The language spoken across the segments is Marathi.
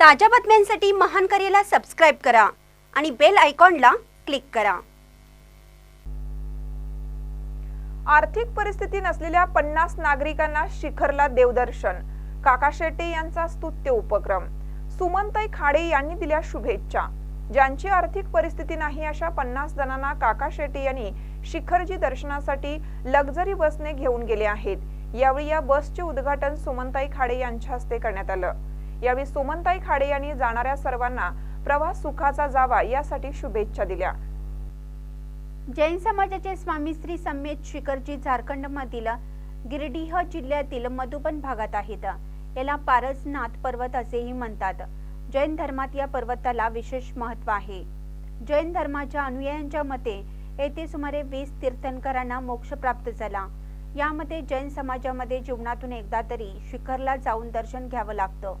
ताज्या बातम्यांसाठी महान करेला सबस्क्राईब करा आणि बेल आयकॉनला क्लिक करा. आर्थिक परिस्थिती नसलेल्या पन्नास नागरिकांना शिखरला देवदर्शन. काका शेट्टी यांचा स्तुत्य उपक्रम. सुमनताई खाडे यांनी दिल्या शुभेच्छा. ज्यांची आर्थिक परिस्थिती नाही अशा पन्नास जणांना काका शेट्टी यांनी शिखरजी दर्शनासाठी लक्झरी बसने घेऊन गेले आहेत. यावेळी या बसचे उद्घाटन सुमनताई खाडे यांच्या हस्ते करण्यात आलं. यावेळी सुमनताई खाडे यांनी जाणाऱ्या सर्वांना प्रवास सुखाचा जावा यासाठी शुभेच्छा दिल्या. जैन समाजाचे स्वामी श्री समेत शिखरजी झारखंडमधील गिरडीह जिल्ह्यातील मधुबन भागात आहेत. याला पारसनाथ पर्वत असेही म्हणतात. जैन धर्मात या पर्वताला विशेष महत्त्व आहे. जैन धर्माच्या अनुयायांच्या मते येथे सुमारे वीस तीर्थंकरांना मोक्ष प्राप्त झाला. यामध्ये जैन समाजामध्ये जीवनातून एकदा तरी शिखरला जाऊन दर्शन घ्यावं लागतं.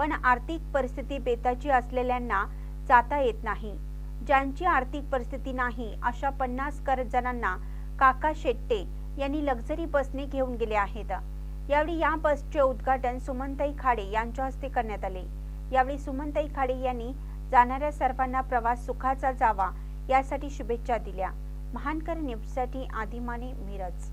पण आर्थिक परिस्थिती बेताची असलेल्यांना जाता येत नाही. ज्यांची आर्थिक परिस्थिती नाही अशा पन्नास करजणांना काका शेट्टे यांनी लक्झरी बसने घेऊन गेले आहेत. यावेळी या बसचे उद्घाटन सुमनताई खाडे यांच्या हस्ते करण्यात आले. यावेळी सुमनताई खाडे यांनी जाणाऱ्या सर्वांना प्रवास सुखाचा जावा यासाठी शुभेच्छा दिल्या. महानकर न्यूजसाठी आदिमाने मिरज.